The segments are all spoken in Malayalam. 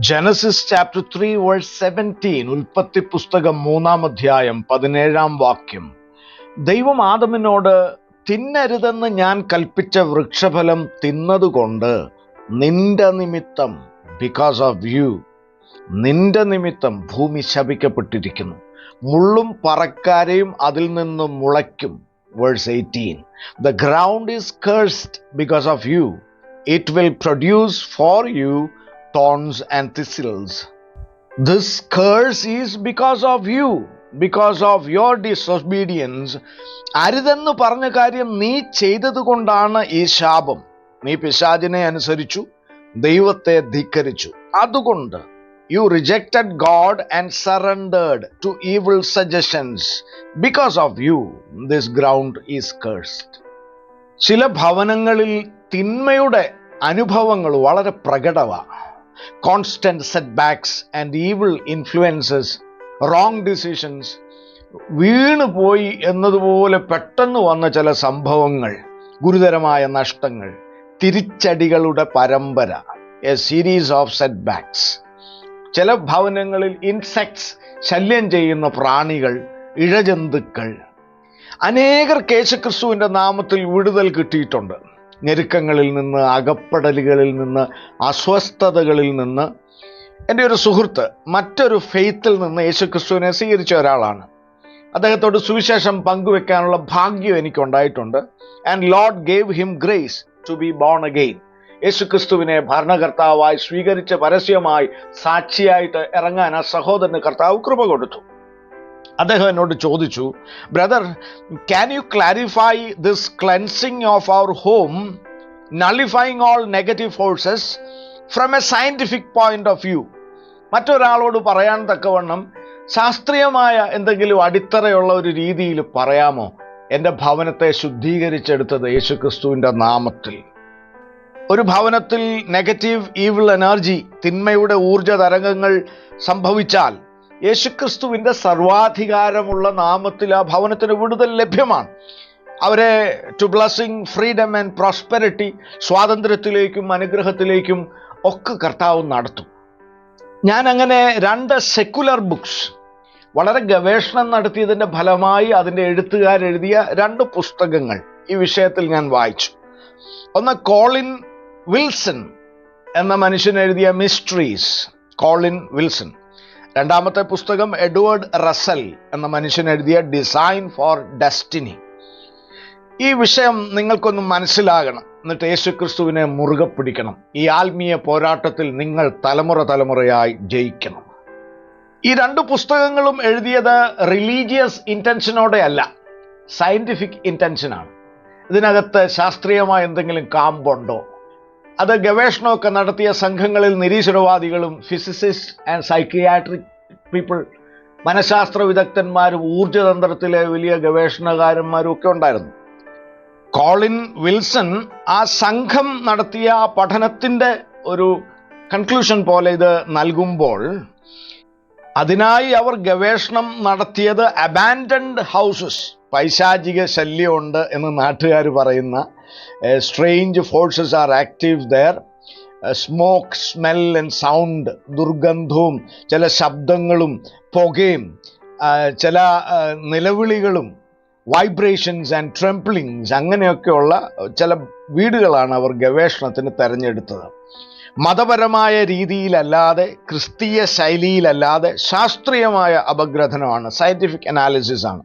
Genesis chapter three verse seventeen ഉൽപ്പത്തി പുസ്തകം മൂന്നാം അധ്യായം പതിനേഴാം വാക്യം. ദൈവം ആദമിനോട് തിന്നരുതെന്ന് ഞാൻ കൽപ്പിച്ച വൃക്ഷഫലം തിന്നതുകൊണ്ട് നിന്റെ നിമിത്തം ബിക്കോസ് ഓഫ് യു നിന്റെ നിമിത്തം ഭൂമി ശപിക്കപ്പെട്ടിരിക്കുന്നു. മുള്ളും പറക്കാരെയും അതിൽ നിന്നും മുളയ്ക്കും. Verse eighteen. The ground is cursed because of you it will produce for you thorns and thistles. This curse is because of you, because of your disobedience. അരുതെന്ന് പറഞ്ഞ കാര്യം നീ ചെയ്തത് കൊണ്ടാണ് ഈ ശാപം. നീ പിശാചിനെ അനുസരിച്ചു ദൈവത്തെ ധിക്കരിച്ചു. അതുകൊണ്ട് you rejected God and surrendered to evil suggestions because of you this ground is cursed ചില ഭവനങ്ങളിൽ തിന്മയുടെ അനുഭവങ്ങൾ വളരെ പ്രകടമാണ് setbacks and evil influences wrong decisions വീണുപോയി എന്നതുപോലെ പെട്ടെന്ന് വന്ന ചില സംഭവങ്ങൾ ഗുരുതരമായ നഷ്ടങ്ങൾ തിരിച്ചടികളുടെ പരമ്പര a series of setbacks ചില ഭവനങ്ങളിൽ ഇൻസെക്ട്സ് ശല്യം ചെയ്യുന്ന പ്രാണികൾ ഇഴജന്തുക്കൾ. അനേകർക്ക് യേശുക്രിസ്തുവിന്റെ നാമത്തിൽ വിടുതൽ കിട്ടിയിട്ടുണ്ട്. ഞെരുക്കങ്ങളിൽ നിന്ന് അകപ്പെടലുകളിൽ നിന്ന് അസ്വസ്ഥതകളിൽ നിന്ന്. എന്റെ ഒരു സുഹൃത്ത് മറ്റൊരു ഫെയ്ത്തിൽ നിന്ന് യേശുക്രിസ്തുവിനെ സ്വീകരിച്ച ഒരാളാണ്. അദ്ദേഹത്തോട് സുവിശേഷം പങ്കുവെക്കാനുള്ള ഭാഗ്യം എനിക്കുണ്ടായിട്ടുണ്ട്. And Lord gave him grace to be born again യേശുക്രിസ്തുവിനെ ഭരണകർത്താവായി സ്വീകരിച്ച് പരസ്യമായി സാക്ഷിയായിട്ട് ഇറങ്ങാൻ ആ സഹോദരന് കർത്താവ് കൃപ കൊടുത്തു. അദ്ദേഹം എന്നോട് ചോദിച്ചു brother can you clarify this cleansing of our home nullifying all negative forces from a scientific point of view മറ്റൊരാളോട് പറയാൻ തക്കവണ്ണം ശാസ്ത്രീയമായ എന്തെങ്കിലും അടിത്തറയുള്ള ഒരു രീതിയിൽ പറയാമോ? എന്റെ ഭവനത്തെ ശുദ്ധീകരിച്ചെടുത്തത് യേശുക്രിസ്തുവിന്റെ നാമത്തിൽ. ഒരു ഭവനത്തിൽ നെഗറ്റീവ് ഈവിൾ എനർജി തിന്മയുടെ ഊർജ തരംഗങ്ങൾ സംഭവിച്ചാൽ യേശുക്രിസ്തുവിന്റെ സർവാധികാരമുള്ള നാമത്തിൽ ആ ഭവനത്തിന് വിടുതൽ ലഭ്യമാണ്. അവരെ to blessing freedom and prosperity സ്വാതന്ത്ര്യത്തിലേക്കും അനുഗ്രഹത്തിലേക്കും ഒക്കെ കർത്താവ് നടത്തും. ഞാൻ അങ്ങനെ രണ്ട് സെക്കുലർ ബുക്സ് വളരെ ഗവേഷണം നടത്തിയതിന്റെ ഫലമായി അതിന്റെ എഴുത്തുകാരെഴുതിയ രണ്ട് പുസ്തകങ്ങൾ ഈ വിഷയത്തിൽ ഞാൻ വായിച്ചു. ഒന്ന് കോളിൻ വിൽസൺ എന്ന മനുഷ്യൻ എഴുതിയ മിസ്റ്ററീസ് കോളിൻ വിൽസൺ. രണ്ടാമത്തെ പുസ്തകം എഡ്വേർഡ് റസൽ എന്ന മനുഷ്യൻ എഴുതിയ ഡിസൈൻ ഫോർ ഡെസ്റ്റിനി ഈ വിഷയം നിങ്ങൾക്കൊന്ന് മനസ്സിലാകണം. എന്നിട്ട് യേശു ക്രിസ്തുവിനെ മുറുകെ പിടിക്കണം. ഈ ആത്മീയ പോരാട്ടത്തിൽ നിങ്ങൾ തലമുറ തലമുറയായി ജയിക്കണം. ഈ രണ്ട് പുസ്തകങ്ങളും എഴുതിയത് റിലീജിയസ് ഇന്റൻഷനോടെ അല്ല സയന്റിഫിക് ഇന്റൻഷനാണ് ഇതിനകത്ത് ശാസ്ത്രീയമായ എന്തെങ്കിലും കാമ്പുണ്ടോ? അത് ഗവേഷണമൊക്കെ നടത്തിയ സംഘങ്ങളിൽ നിരീശ്വരവാദികളും ഫിസിസിസ്റ്റ് ആൻഡ് സൈക്കിയാട്രിക് പീപ്പിൾ മനഃശാസ്ത്ര വിദഗ്ധന്മാരും ഊർജതന്ത്രത്തിലെ വലിയ ഗവേഷണകാരന്മാരും ഒക്കെ ഉണ്ടായിരുന്നു. കോളിൻ വിൽസൺ ആ സംഘം നടത്തിയ പഠനത്തിന്റെ ഒരു കൺക്ലൂഷൻ പോലെ ഇത് നൽകുമ്പോൾ അതിനായി അവർ ഗവേഷണം നടത്തിയത് അബാൻഡൻഡ് ഹൗസസ് പൈശാചിക ശല്യമുണ്ട് എന്ന് നാട്ടുകാർ പറയുന്ന strange forces are active there smoke smell and sound ദുർഗന്ധവും ചില ശബ്ദങ്ങളും പുകയും ചില നിലവിളികളും വൈബ്രേഷൻസ് ആൻഡ് ട്രംപ്ലിങ്സ് അങ്ങനെയൊക്കെയുള്ള ചില വീടുകളാണ് അവർ ഗവേഷണത്തിന് തിരഞ്ഞെടുത്തത്. മതപരമായ രീതിയിലല്ലാതെ ക്രിസ്തീയ ശൈലിയിലല്ലാതെ ശാസ്ത്രീയമായ അപഗ്രഥനമാണ് സയന്റിഫിക് അനാലിസിസ് ആണ്.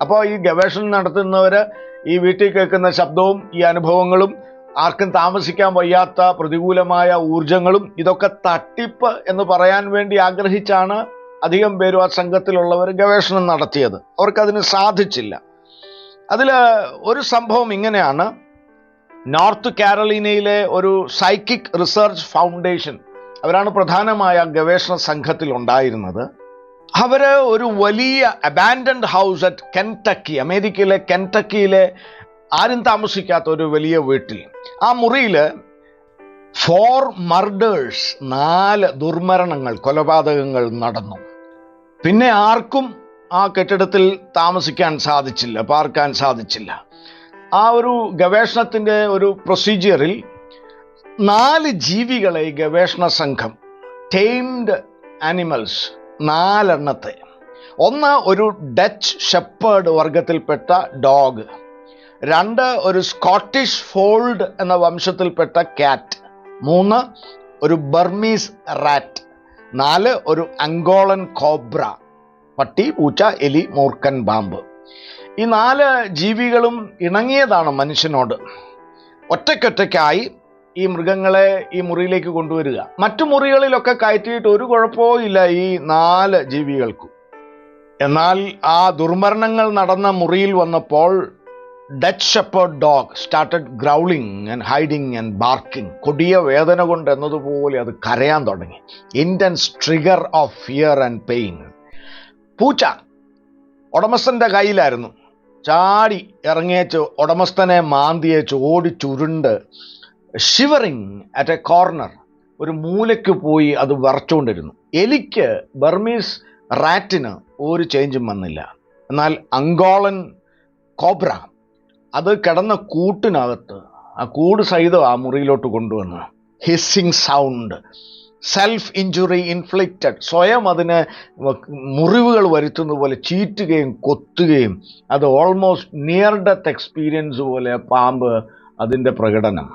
അപ്പോൾ ഈ ഗവേഷണം നടത്തുന്നവർ ഈ വീട്ടിൽ കേൾക്കുന്ന ശബ്ദവും ഈ അനുഭവങ്ങളും ആർക്കും താമസിക്കാൻ വയ്യാത്ത പ്രതികൂലമായ ഊർജങ്ങളും ഇതൊക്കെ തട്ടിപ്പ് എന്ന് പറയാൻ വേണ്ടി ആഗ്രഹിച്ചാണ് അധികം പേരും ആ സംഘത്തിലുള്ളവർ ഗവേഷണം നടത്തിയത്. അവർക്കതിന് സാധിച്ചില്ല. അതിൽ ഒരു സംഭവം ഇങ്ങനെയാണ്. നോർത്ത് കാരളീനയിലെ ഒരു സൈക്കിക് റിസർച്ച് ഫൗണ്ടേഷൻ അവരാണ് പ്രധാനമായ ഗവേഷണ സംഘത്തിൽ ഉണ്ടായിരുന്നത് അവർ ഒരു വലിയ അബാൻഡൻഡ് ഹൗസ് അറ്റ് കെൻടക്കി അമേരിക്കയിലെ കെൻടക്കിയിലെ ആരും താമസിക്കാത്ത ഒരു വലിയ വീട്ടിൽ. ആ മുറിയിൽ ഫോർ മർഡേഴ്സ് നാല് ദുർമരണങ്ങൾ കൊലപാതകങ്ങൾ നടന്നു. പിന്നെ ആർക്കും ആ കെട്ടിടത്തിൽ താമസിക്കാൻ സാധിച്ചില്ല പാർക്കാൻ സാധിച്ചില്ല. ആ ഒരു ഗവേഷണത്തിന്റെ ഒരു പ്രൊസീജിയറിൽ നാല് ജീവികളെ ഗവേഷണ സംഘം ടൈംഡ് ആനിമൽസ് നാലെണ്ണത്തെ. ഒന്ന് ഒരു ഡച്ച് ഷെപ്പേർഡ് വർഗത്തിൽപ്പെട്ട ഡോഗ് രണ്ട് ഒരു സ്കോട്ടിഷ് ഫോൾഡ് എന്ന വംശത്തിൽപ്പെട്ട ക്യാറ്റ് മൂന്ന് ഒരു ബർമീസ് റാറ്റ് നാല് ഒരു അങ്കോളൻ കോബ്ര പട്ടി പൂച്ച എലി മൂർക്കൻ പാമ്പ്. ഈ നാല് ജീവികളും ഇണങ്ങിയതാണ് മനുഷ്യനോട്. ഒറ്റയ്ക്കൊറ്റയ്ക്കായി ഈ മൃഗങ്ങളെ ഈ മുറിയിലേക്ക് കൊണ്ടുവരിക. മറ്റു മുറികളിലൊക്കെ കയറ്റിയിട്ട് ഒരു കുഴപ്പവും ഇല്ല ഈ നാല് ജീവികൾക്കും. എന്നാൽ ആ ദുർമരണങ്ങൾ നടന്ന മുറിയിൽ വന്നപ്പോൾ Dutch shepherd dog started growling and hiding and barking കൊടിയ വേദന കൊണ്ട് എന്നതുപോലെ അത് കരയാൻ തുടങ്ങി. Intense trigger of fear and pain പൂച്ച ഉടമസ്ഥന്റെ കയ്യിലായിരുന്നു. ചാടി ഇറങ്ങിയേച്ച് ഉടമസ്ഥനെ മാന്തിയേച്ച് ഓടി ചുരുണ്ട് ഷിവറിങ് അറ്റ് എ കോർണർ ഒരു മൂലയ്ക്ക് പോയി അത് വറച്ചുകൊണ്ടിരുന്നു എലിക്ക് ബർമീസ് റാറ്റിന് ഒരു ചേഞ്ചും വന്നില്ല. എന്നാൽ അങ്കോളൻ കോബ്ര അത് കിടന്ന കൂട്ടിനകത്ത് ആ കൂട് സഹിതം ആ മുറിയിലോട്ട് കൊണ്ടുവന്ന് hissing sound self injury inflicted സ്വയം അതിന് മുറിവുകൾ വരുത്തുന്ന പോലെ ചീറ്റുകയും കൊത്തുകയും അത് ഓൾമോസ്റ്റ് നിയർ ഡെത്ത് എക്സ്പീരിയൻസ് പോലെ പാമ്പ് അതിന്റെ പ്രകടനം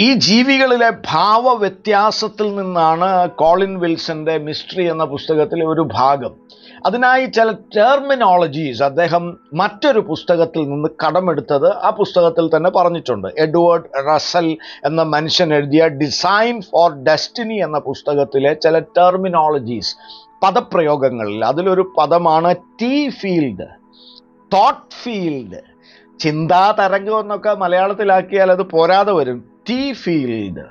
ഈ ജീവികളിലെ ഭാവ വ്യത്യാസത്തിൽ നിന്നാണ് കോളിൻ വിൽസന്റെ മിസ്റ്ററി എന്ന പുസ്തകത്തിലെ ഒരു ഭാഗം. അതിനായി ചില ടെർമിനോളജീസ് അദ്ദേഹം മറ്റൊരു പുസ്തകത്തിൽ നിന്ന് കടമെടുത്തത് ആ പുസ്തകത്തിൽ തന്നെ പറഞ്ഞിട്ടുണ്ട്. എഡ്വേർഡ് റസൽ എന്ന മനുഷ്യൻ എഴുതിയ ഡിസൈൻ ഫോർ ഡെസ്റ്റിനി എന്ന പുസ്തകത്തിലെ ചില ടെർമിനോളജീസ് പദപ്രയോഗങ്ങളിൽ. അതിലൊരു പദമാണ് ടീ ഫീൽഡ് തോട്ട് ഫീൽഡ്. ചിന്താ തരംഗം എന്നൊക്കെ മലയാളത്തിലാക്കിയാൽ അത് പോരാതെ വരും. The field.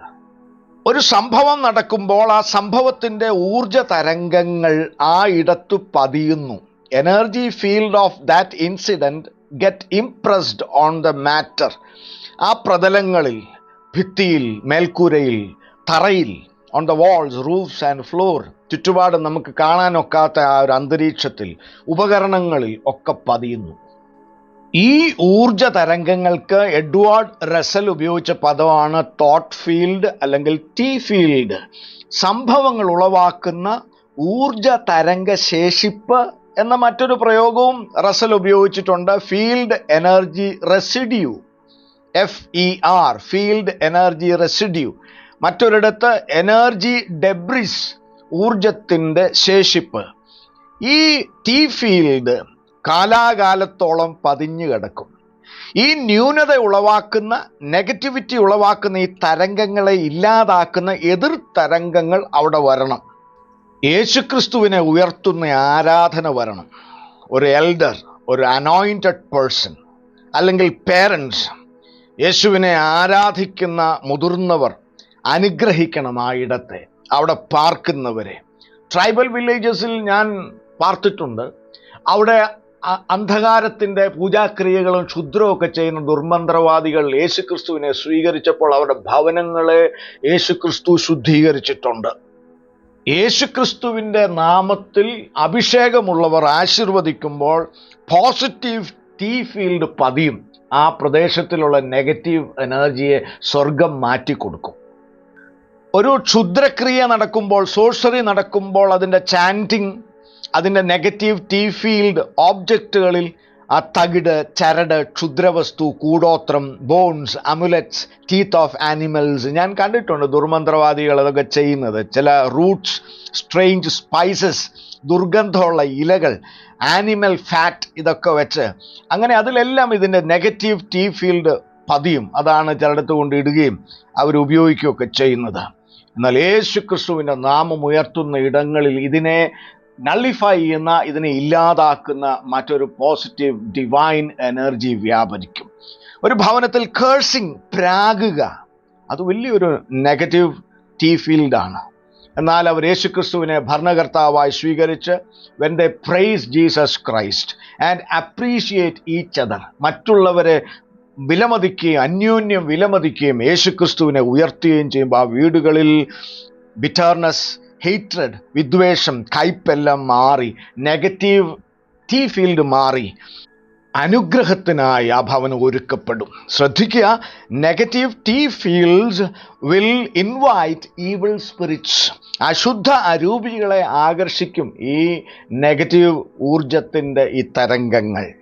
ഒരു സംഭവം നടക്കുമ്പോൾ ആ സംഭവത്തിന്റെ ഊർജ തരംഗങ്ങൾ ആ ഇടത്തു പതിയുന്നു. Energy field of that incident get impressed on the matter ആ പ്രതലങ്ങളിൽ ഭിത്തിയിൽ മേൽക്കൂരയിൽ തറയിൽ on the walls roofs and floor ചുറ്റുപാട് നമുക്ക് കാണാനൊക്കാത്ത ആ ഒരു അന്തരീക്ഷത്തിൽ ഉപകരണങ്ങളിൽ ഒക്കെ പതിയുന്നു. ഈ ഊർജ തരംഗങ്ങൾക്ക് എഡ്വാർഡ് റസൽ ഉപയോഗിച്ച പദമാണ് തോട്ട് ഫീൽഡ് അല്ലെങ്കിൽ ടി ഫീൽഡ്. സംഭവങ്ങൾ ഉളവാക്കുന്ന ഊർജ തരംഗ ശേഷിപ്പ് എന്ന മറ്റൊരു പ്രയോഗവും റസൽ ഉപയോഗിച്ചിട്ടുണ്ട്. Field energy residue F E R field energy residue. മറ്റൊരിടത്ത് എനർജി ഡെബ്രിസ് ഊർജത്തിന്റെ ശേഷിപ്പ്. ഈ ടി ഫീൽഡ് കാലാകാലത്തോളം പതിഞ്ഞു കിടക്കും. ഈ ന്യൂനത ഉളവാക്കുന്ന നെഗറ്റിവിറ്റി ഉളവാക്കുന്ന ഈ തരംഗങ്ങളെ ഇല്ലാതാക്കുന്ന എതിർ തരംഗങ്ങൾ അവിടെ വരണം. യേശുക്രിസ്തുവിനെ ഉയർത്തുന്ന ആരാധന വരണം. ഒരു എൽഡർ ഒരു അനോയിന്റഡ് പേഴ്സൺ അല്ലെങ്കിൽ പേരൻസ് യേശുവിനെ ആരാധിക്കുന്ന മുതിർന്നവർ അനുഗ്രഹിക്കണം ആ ഇടത്തെ. അവിടെ പാർക്കുന്നവരെ. ട്രൈബൽ വില്ലേജസിൽ ഞാൻ പാർത്തിട്ടുണ്ട്. അവിടെ അ- അന്ധകാരത്തിന്റെ പൂജാക്രിയകളും ക്ഷുദ്രവും ഒക്കെ ചെയ്യുന്ന ദുർമന്ത്രവാദികൾ യേശുക്രിസ്തുവിനെ സ്വീകരിച്ചപ്പോൾ അവരുടെ ഭവനങ്ങളെ യേശുക്രിസ്തു ശുദ്ധീകരിച്ചിട്ടുണ്ട്. യേശുക്രിസ്തുവിന്റെ നാമത്തിൽ അഭിഷേകമുള്ളവർ ആശീർവദിക്കുമ്പോൾ പോസിറ്റീവ് ടീ ഫീൽഡ് പതിയും. ആ പ്രദേശത്തിലുള്ള നെഗറ്റീവ് എനർജിയെ സ്വർഗം മാറ്റിക്കൊടുക്കും ഒരു ക്ഷുദ്രക്രിയ നടക്കുമ്പോൾ സോഴ്സറി നടക്കുമ്പോൾ അതിന്റെ ചാന്റിങ് അതിന്റെ നെഗറ്റീവ് ടി ഫീൽഡ് ഓബ്ജക്റ്റുകളിൽ ആ തകിട് ചരട് ക്ഷുദ്രവസ്തു കൂടോത്രം bones amulets teeth of animals ഞാൻ കണ്ടിട്ടുണ്ട് ദുർമന്ത്രവാദികൾ അതൊക്കെ ചെയ്യുന്നത്. ചില റൂട്ട്സ് സ്ട്രെയിഞ്ച് സ്പൈസസ് ദുർഗന്ധമുള്ള ഇലകൾ ആനിമൽ ഫാറ്റ് ഇതൊക്കെ വെച്ച്. അങ്ങനെ അതിലെല്ലാം ഇതിന്റെ നെഗറ്റീവ് ടീ ഫീൽഡ് പതിയും. അതാണ് ചിലയിടത്ത് കൊണ്ട് ഇടുകയും അവർ ഉപയോഗിക്കുകയൊക്കെ ചെയ്യുന്നത്. എന്നാൽ യേശു ക്രിസ്തുവിന്റെ നാമം ഉയർത്തുന്ന ഇടങ്ങളിൽ ഇതിനെ നള്ളിഫൈ ചെയ്യുന്ന ഇതിനെ ഇല്ലാതാക്കുന്ന മറ്റൊരു പോസിറ്റീവ് ഡിവൈൻ എനർജി വ്യാപരിക്കും. ഒരു ഭവനത്തിൽ കേഴ്സിങ് പ്രാകുക അത് വലിയൊരു നെഗറ്റീവ് ടീ ഫീൽഡാണ് എന്നാൽ അവർ യേശുക്രിസ്തുവിനെ ഭരണകർത്താവായി സ്വീകരിച്ച് when the praise Jesus Christ and appreciate each other മറ്റുള്ളവരെ വിലമതിക്കുകയും അന്യോന്യം വിലമതിക്കുകയും യേശുക്രിസ്തുവിനെ ഉയർത്തുകയും ചെയ്യുമ്പോൾ ആ വീടുകളിൽ ബിറ്റർനെസ് ഹെയ്റ്റ്രഡ് വിദ്വേഷം കയ്പെല്ലാം മാറി നെഗറ്റീവ് ടീ ഫീൽഡ് മാറി. അനുഗ്രഹത്തിനായി ആ ഭവനം ഒരുക്കപ്പെടും. ശ്രദ്ധിക്കുക negative T fields will invite evil spirits അശുദ്ധ അരൂപികളെ ആകർഷിക്കും ഈ നെഗറ്റീവ് ഊർജത്തിന്റെ ഈ തരംഗങ്ങൾ.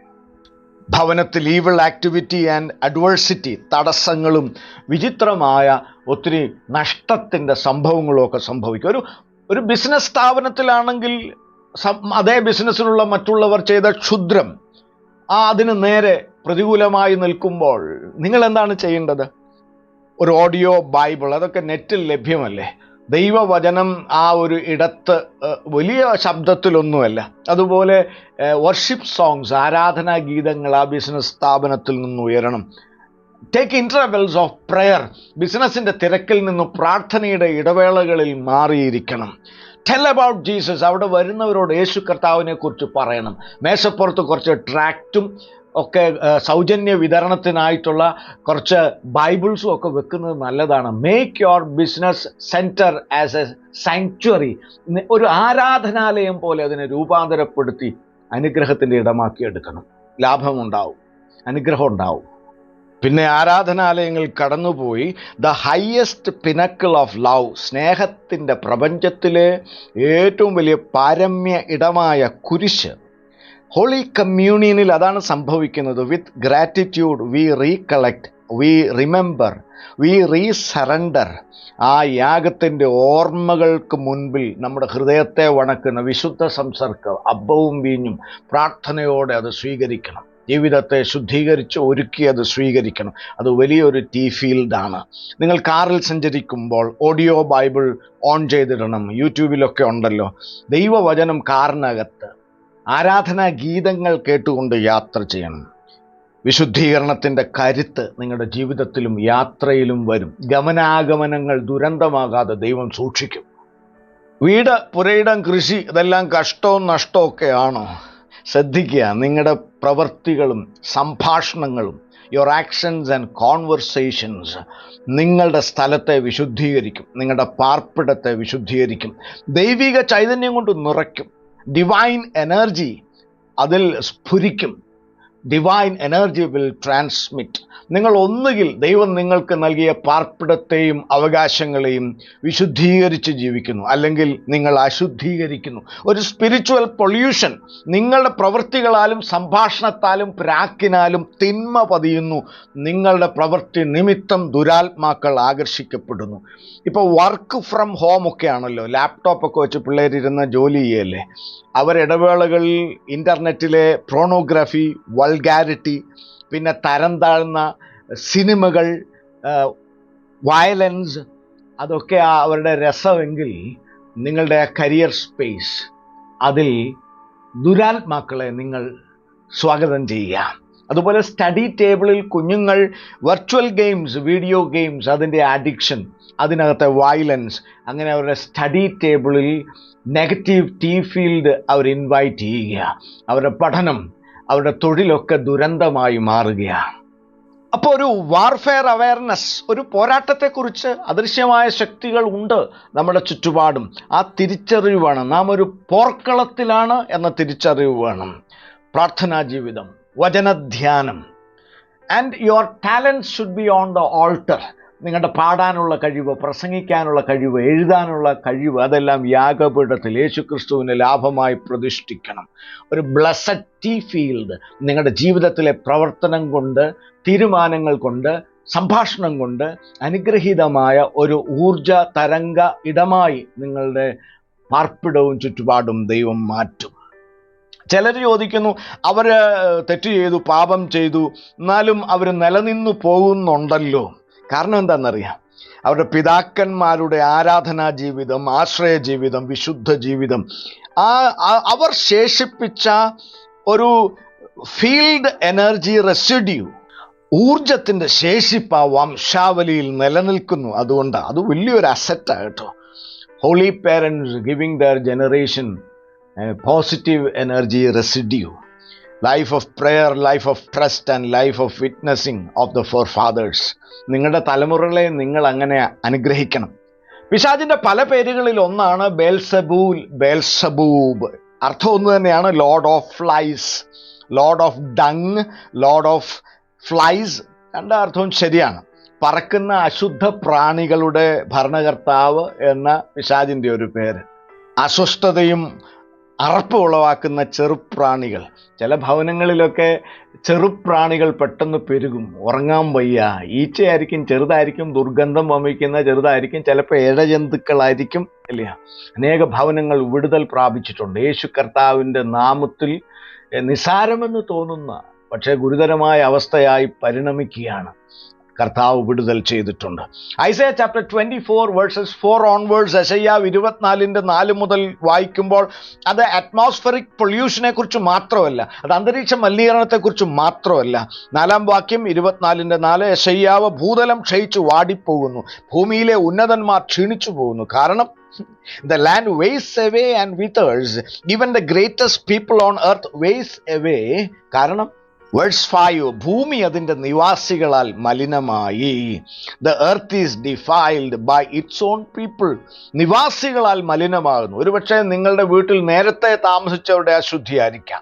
ഭവനത്തിൽ ഈവിൾ ആക്ടിവിറ്റി ആൻഡ് അഡ്വേഴ്സിറ്റി തടസ്സങ്ങളും വിചിത്രമായ ഒത്തിരി നഷ്ടത്തിന്റെ സംഭവങ്ങളും ഒക്കെ സംഭവിക്കും. ഒരു ഒരു ബിസിനസ് സ്ഥാപനത്തിലാണെങ്കിൽ അതേ ബിസിനസ്സിലുള്ള മറ്റുള്ളവർ ചെയ്ത ക്ഷുദ്രം ആ അതിന് നേരെ പ്രതികൂലമായി നിൽക്കുമ്പോൾ നിങ്ങൾ എന്താണ് ചെയ്യേണ്ടത്? ഒരു ഓഡിയോ ബൈബിൾ അതൊക്കെ നെറ്റിൽ ലഭ്യമല്ലേ? ദൈവവചനം ആ ഒരു ഇടത്ത് വലിയ ശബ്ദത്തിലൊന്നുമല്ല. അതുപോലെ വർഷിപ്പ് സോങ്സ് ആരാധനാ ഗീതങ്ങൾ ആ ബിസിനസ് സ്ഥാപനത്തിൽ നിന്ന് ഉയരണം. ടേക്ക് ഇന്റർവെൽസ് ഓഫ് പ്രെയർ ബിസിനസ്സിന്റെ തിരക്കിൽ നിന്ന് പ്രാർത്ഥനയുടെ ഇടവേളകളിൽ മാറിയിരിക്കണം. ടെൽ അബൌട്ട് ജീസസ് അവിടെ വരുന്നവരോട് യേശു കർത്താവിനെ കുറിച്ച് പറയണം. മേശപ്പുറത്ത് കുറച്ച് ട്രാക്റ്റും ഒക്കെ സൗജന്യ വിതരണത്തിനായിട്ടുള്ള കുറച്ച് ബൈബിൾസും ഒക്കെ വെക്കുന്നത് നല്ലതാണ്. Make your business centre as a sanctuary ഒരു ആരാധനാലയം പോലെ അതിനെ രൂപാന്തരപ്പെടുത്തി അനുഗ്രഹത്തിന്റെ ഇടമാക്കി എടുക്കണം. ലാഭമുണ്ടാവും. അനുഗ്രഹം ഉണ്ടാവും. പിന്നെ ആരാധനാലയങ്ങൾ കടന്നുപോയി. The highest pinnacle of love സ്നേഹത്തിന്റെ പ്രപഞ്ചത്തിലെ ഏറ്റവും വലിയ പാരമ്യ ഇടമായ കുരിശ്. ഹോളി കമ്മ്യൂണിയനിൽ അതാണ് സംഭവിക്കുന്നത്. With gratitude we recollect we remember we resurrender ആ യാഗത്തിന്റെ ഓർമ്മകൾക്ക് മുൻപിൽ നമ്മുടെ ഹൃദയത്തെ വണക്കുന്ന വിശുദ്ധ സംസർക്കം അബ്ബവും വീഞ്ഞും പ്രാർത്ഥനയോടെ അത് സ്വീകരിക്കണം. ജീവിതത്തെ ശുദ്ധീകരിച്ച് ഒരുക്കി അത് സ്വീകരിക്കണം. അത് വലിയൊരു ടീ ഫീൽഡാണ്. നിങ്ങൾ കാറിൽ സഞ്ചരിക്കുമ്പോൾ ഓഡിയോ ബൈബിൾ ഓൺ ചെയ്തിടണം. യൂട്യൂബിലൊക്കെ ഉണ്ടല്ലോ. ദൈവവചനം കാറിനകത്ത് ആരാധനാ ഗീതങ്ങൾ കേട്ടുകൊണ്ട് യാത്ര ചെയ്യണം. വിശുദ്ധീകരണത്തിന്റെ കരുത്ത് നിങ്ങളുടെ ജീവിതത്തിലും യാത്രയിലും വരും. ഗമനാഗമനങ്ങൾ ദുരന്തമാകാതെ ദൈവം സൂക്ഷിക്കും. വീട് പുരയിടം കൃഷി ഇതെല്ലാം കഷ്ടവും നഷ്ടവും ആണോ ശ്രദ്ധിക്കുക. നിങ്ങളുടെ പ്രവൃത്തികളും സംഭാഷണങ്ങളും യുവർ ആക്ഷൻസ് ആൻഡ് കോൺവെർസേഷൻസ് നിങ്ങളുടെ സ്ഥലത്തെ വിശുദ്ധീകരിക്കും. നിങ്ങളുടെ പാർപ്പിടത്തെ വിശുദ്ധീകരിക്കും. ദൈവിക ചൈതന്യം കൊണ്ട് നിറയ്ക്കും. ഡിവൈൻ എനർജി അതിൽ സ്ഫുരിക്കും. ഡിവൈൻ എനർജി വിൽ ട്രാൻസ്മിറ്റ് നിങ്ങൾ ഒന്നുകിൽ ദൈവം നിങ്ങൾക്ക് നൽകിയ പാർപ്പിടത്തെയും അവകാശങ്ങളെയും വിശുദ്ധീകരിച്ച് ജീവിക്കുന്നു. അല്ലെങ്കിൽ നിങ്ങൾ അശുദ്ധീകരിക്കുന്നു. ഒരു സ്പിരിച്വൽ പൊല്യൂഷൻ നിങ്ങളുടെ പ്രവൃത്തികളാലും സംഭാഷണത്താലും പ്രാക്കിനാലും തിന്മ പതിയുന്നു. നിങ്ങളുടെ പ്രവൃത്തി നിമിത്തം ദുരാത്മാക്കൾ ആകർഷിക്കപ്പെടുന്നു. ഇപ്പോൾ വർക്ക് ഫ്രം ഹോം ഒക്കെ ആണല്ലോ ലാപ്ടോപ്പൊക്കെ വെച്ച് പിള്ളേരിരുന്ന് ജോലി ചെയ്യല്ലേ? അവരിടവേളകളിൽ ഇന്റർനെറ്റിലെ പ്രോണോഗ്രാഫി വൾഗാരിറ്റി പിന്നെ തരം താഴ്ന്ന സിനിമകൾ വയലൻസ് അതൊക്കെ അവരുടെ രസമെങ്കിൽ നിങ്ങളുടെ കരിയർ സ്പേസ് അതിൽ ദുരാത്മാക്കളെ നിങ്ങൾ സ്വാഗതം ചെയ്യുക. അതുപോലെ സ്റ്റഡി ടേബിളിൽ കുഞ്ഞുങ്ങൾ വെർച്വൽ ഗെയിംസ് വീഡിയോ ഗെയിംസ് അതിന്റെ അഡിക്ഷൻ അതിനകത്തെ വയലൻസ് അങ്ങനെ അവരുടെ സ്റ്റഡി ടേബിളിൽ നെഗറ്റീവ് ടീ ഫീൽഡ് അവർ ഇൻവൈറ്റ് ചെയ്യുക. അവരുടെ പഠനം അവരുടെ തൊഴിലൊക്കെ ദുരന്തമായി മാറുകയാണ്. അപ്പോൾ ഒരു വാർഫെയർ അവയർനെസ് ഒരു പോരാട്ടത്തെക്കുറിച്ച് അദൃശ്യമായ ശക്തികൾ ഉണ്ട് നമ്മുടെ ചുറ്റുപാടും. ആ തിരിച്ചറിവ് വേണം. നാം ഒരു പോർക്കളത്തിലാണ് എന്ന തിരിച്ചറിവ് വേണം. പ്രാർത്ഥനാ ജീവിതം വചനധ്യാനം. And your talent should be on the altar നിങ്ങളുടെ പാടാനുള്ള കഴിവ് പ്രസംഗിക്കാനുള്ള കഴിവ് എഴുതാനുള്ള കഴിവ് അതെല്ലാം യാഗപീഠത്തിൽ യേശുക്രിസ്തുവിന് ലാഭമായി പ്രതിഷ്ഠിക്കണം. ഒരു ബ്ലസഡ് ടീ ഫീൽഡ് നിങ്ങളുടെ ജീവിതത്തിലെ പ്രവർത്തനം കൊണ്ട് തീരുമാനങ്ങൾ കൊണ്ട് സംഭാഷണം കൊണ്ട് അനുഗ്രഹീതമായ ഒരു ഊർജ തരംഗ ഇടമായി നിങ്ങളുടെ പാർപ്പിടവും ചുറ്റുപാടും ദൈവം മാറ്റും. ചിലർ ചോദിക്കുന്നു അവർ തെറ്റ് ചെയ്തു പാപം ചെയ്തു എന്നാലും അവർ നിലനിന്നു പോകുന്നുണ്ടല്ലോ. കാരണം എന്താണെന്നറിയാം? അവരുടെ പിതാക്കന്മാരുടെ ആരാധനാ ജീവിതം ആശ്രയ ജീവിതം വിശുദ്ധ ജീവിതം. ആ അവർ ശേഷിപ്പിച്ച ഒരു ഫീൽഡ് എനർജി റെസിഡ്യൂ ഊർജത്തിന്റെ ശേഷിപ്പ് ആ വംശാവലിയിൽ നിലനിൽക്കുന്നു. അതുകൊണ്ട് അത് വലിയൊരു അസറ്റാണ് കേട്ടോ. Holy parents giving their generation positive energy residue life of prayer life of trust and life of witnessing of the forefathers നിങ്ങളുടെ തലമുറകളെ നിങ്ങൾ അങ്ങനെ അനുഗ്രഹിക്കണം. പിശാചിന്റെ പല പേരുകളിൽ ഒന്നാണ് ബേൽസബൂൽ ബേൽസബൂബ്. അർത്ഥം ഒന്ന് തന്നെയാണ് lord of flies lord of dung lord of flies രണ്ട് അർത്ഥവും ശരിയാണ്. പറക്കുന്ന അശുദ്ധ പ്രാണികളുടെ ഭരണകർത്താവ് എന്ന പിശാജിന്റെ ഒരു പേര്. അസ്വസ്ഥതയും അറപ്പ് ഉളവാക്കുന്ന ചെറുപ്രാണികൾ. ചില ഭവനങ്ങളിലൊക്കെ ചെറുപ്രാണികൾ പെട്ടെന്ന് പെരുകും. ഉറങ്ങാൻ വയ്യ. ഈച്ചയായിരിക്കും ചെറുതായിരിക്കും ദുർഗന്ധം വമിക്കുന്ന ചെറുതായിരിക്കും ചിലപ്പോൾ ഇഴജന്തുക്കളായിരിക്കും ഇല്ല അനേക ഭവനങ്ങൾ വിടുതൽ പ്രാപിച്ചിട്ടുണ്ട്. യേശു കർത്താവിന്റെ നാമത്തിൽ നിസാരമെന്ന് തോന്നുന്ന പക്ഷേ ഗുരുതരമായ അവസ്ഥയായി പരിണമിക്കുകയാണ്. കർത്താവ് വിടുതൽ ചെയ്തിട്ടുണ്ട്. Isaiah chapter twenty four verses four onwards എസയ്യാവ് ഇരുപത്തിനാലിന്റെ നാല് മുതൽ വായിക്കുമ്പോൾ അത് അറ്റ്മോസ്ഫറിക് പൊല്യൂഷനെ കുറിച്ച് മാത്രമല്ല അത് അന്തരീക്ഷ മലിനീകരണത്തെക്കുറിച്ച് മാത്രമല്ല. നാലാം വാക്യം ഇരുപത്തിനാലിന്റെ നാല് എസയ്യാവ് ഭൂതലം ക്ഷയിച്ച് വാടിപ്പോകുന്നു ഭൂമിയിലെ ഉന്നതന്മാർ ക്ഷീണിച്ചു പോകുന്നു. കാരണം the land wastes away and withers. Even the greatest people on earth wastes away. കാരണം വേഴ്സ് ഫൈവ് ഭൂമി അതിന്റെ നിവാസികളാൽ മലിനമായി. The earth is defiled by its own people നിവാസികളാൽ മലിനമാകുന്നു. ഒരുപക്ഷെ നിങ്ങളുടെ വീട്ടിൽ നേരത്തെ താമസിച്ചവരുടെ അശുദ്ധിയായിരിക്കാം.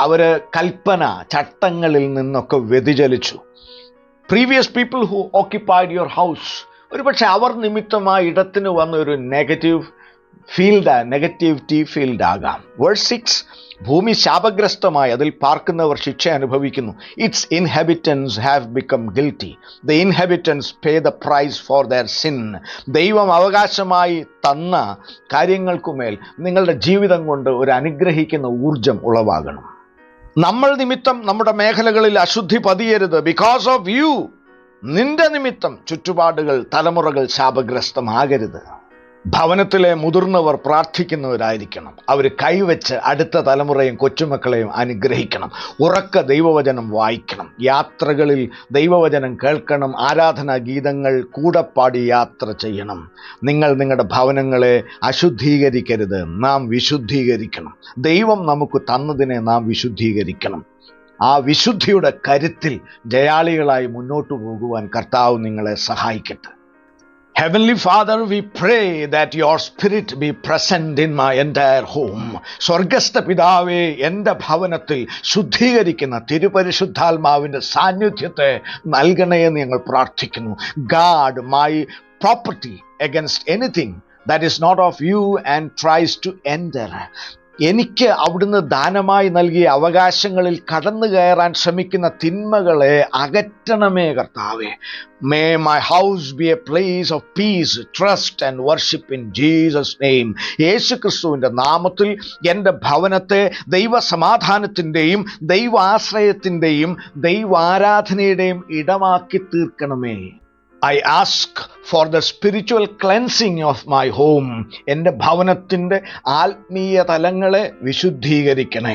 അവർ കൽപ്പന ചട്ടങ്ങളിൽ നിന്നൊക്കെ വ്യതിചലിച്ചു. Previous people who occupied your house ഒരുപക്ഷെ അവർ നിമിത്തമായി ഇടത്തിന് വന്ന ഒരു നെഗറ്റീവ് ഫീൽഡ് നെഗറ്റിവിറ്റി ഫീൽഡ് ആകാം. വേഴ്സ് സിക്സ് ഭൂമി ശാപഗ്രസ്തമായി അതിൽ പാർക്കുന്നവർ ശിക്ഷ അനുഭവിക്കുന്നു. Its inhabitants have become guilty the inhabitants pay the price for their sin ദൈവം അവകാശമായി തന്ന കാര്യങ്ങൾക്കുമേൽ നിങ്ങളുടെ ജീവിതം കൊണ്ട് ഒരു അനുഗ്രഹിക്കുന്ന ഊർജം ഉളവാകണം. നമ്മൾ നിമിത്തം നമ്മുടെ മേഖലകളിൽ അശുദ്ധി പതിയരുത്. ബിക്കോസ് ഓഫ് യു നിന്റെ നിമിത്തം ചുറ്റുപാടുകൾ തലമുറകൾ ശാപഗ്രസ്തമാകരുത്. ഭവനത്തിലെ മുതിർന്നവർ പ്രാർത്ഥിക്കുന്നവരായിരിക്കണം. അവർ കൈവച്ച് അടുത്ത തലമുറയും കൊച്ചുമക്കളെയും അനുഗ്രഹിക്കണം. ഉറക്ക ദൈവവചനം വായിക്കണം. യാത്രകളിൽ ദൈവവചനം കേൾക്കണം. ആരാധനാ ഗീതങ്ങൾ കൂടെ പാടി യാത്ര ചെയ്യണം. നിങ്ങൾ നിങ്ങളുടെ ഭവനങ്ങളെ അശുദ്ധീകരിക്കരുത്. നാം വിശുദ്ധീകരിക്കണം. ദൈവം നമുക്ക് തന്നതിനെ നാം വിശുദ്ധീകരിക്കണം. ആ വിശുദ്ധിയുടെ കരുത്തിൽ ജയാളികളായി മുന്നോട്ടു പോകുവാൻ കർത്താവ് നിങ്ങളെ സഹായിക്കട്ടെ. Heavenly Father, we pray that your spirit be present in my entire home. സ്വർഗസ്ഥ പിതാവേ എൻ്റെ ഭവനത്തിൽ ശുദ്ധീകരിക്കുന്ന തിരുപരിശുദ്ധാത്മാവിൻ്റെ സാന്നിധ്യത്തെ നൽകണേ എന്ന് ഞങ്ങൾ പ്രാർത്ഥിക്കുന്നു guard my property against anything that is not of you and tries to enter എനിക്ക് അവിടുന്ന് ദാനമായി നൽകിയ അവകാശങ്ങളിൽ കടന്നു കയറാൻ ശ്രമിക്കുന്ന തിന്മകളെ അകറ്റണമേ കർത്താവേ. May my house be a place of peace trust and worship in Jesus name യേശു ക്രിസ്തുവിന്റെ നാമത്തിൽ എന്റെ ഭവനത്തെ ദൈവസമാധാനത്തിന്റെയും ദൈവാശ്രയത്തിന്റെയും ദൈവാരാധനയുടെയും ഇടമാക്കി തീർക്കണമേ. I ask for the spiritual cleansing of my home എന്റെ ഭവനത്തിന്റെ ആത്മീയ തലങ്ങളെ വിശുദ്ധീകരിക്കണേ.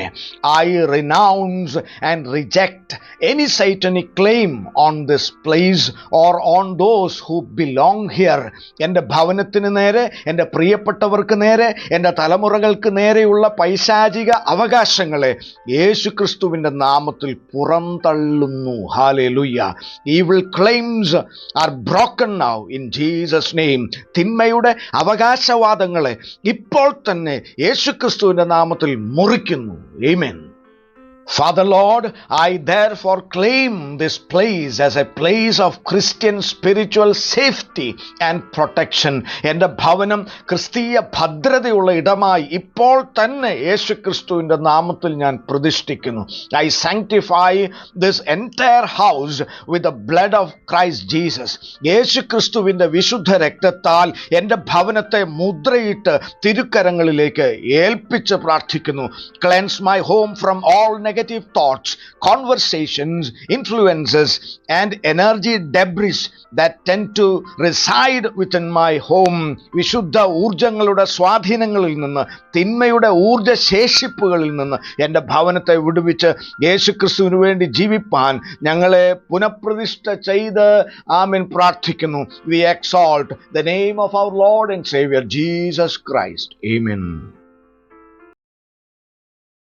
I renounce and reject any satanic claim on this place or on those who belong here എന്റെ ഭവനത്തിന് നേരെ എന്റെ പ്രിയപ്പെട്ടവർക്ക് നേരെ എന്റെ തലമുറകൾക്ക് നേരെയുള്ള പൈശാചിക അവകാശങ്ങളെ യേശു ക്രിസ്തുവിന്റെ നാമത്തിൽ പുറന്തള്ളുന്നു hallelujah evil claims are broken now in Jesus name തിന്മയുടെ അവകാശവാദങ്ങളെ ഇപ്പോൾ തന്നെ യേശുക്രിസ്തുവിന്റെ നാമത്തിൽ മുറിക്കുന്നു. Amen Father Lord, I therefore claim this place as a place of Christian spiritual safety and protection. എന്റെ ഭവനം ക്രിസ്തീയ ഭദ്രതയുള്ള ഇടമായി ഇപ്പോൾ തന്നെ യേശു ക്രിസ്തുവിന്റെ നാമത്തിൽ ഞാൻ പ്രതിഷ്ഠിക്കുന്നു. I sanctify this entire house with the blood of Christ Jesus യേശു ക്രിസ്തുവിന്റെ വിശുദ്ധ രക്തത്താൽ എന്റെ ഭവനത്തെ മുദ്രയിട്ട് തിരുക്കരങ്ങളിലേക്ക് ഏൽപ്പിച്ച് പ്രാർത്ഥിക്കുന്നു. Cleanse my home from all negative thoughts, conversations, influences, and energy debris that tend to reside within my home. വിശുദ്ധ ഊർജങ്ങളുടെ സ്വാധീനങ്ങളിൽ നിന്ന് തിന്മയുടെ ഊർജ ശേഷിപ്പുകളിൽ നിന്ന് എന്റെ ഭവനത്തെ വിടുവിച്ച് യേശുക്രിസ്തുവിന് വേണ്ടി ജീവിപ്പാൻ ഞങ്ങളെ പുനഃപ്രതിഷ്ഠ ചെയ്ത് ആമിൻ പ്രാർത്ഥിക്കുന്നു we exalt the name of our lord and saviour Jesus Christ Amen.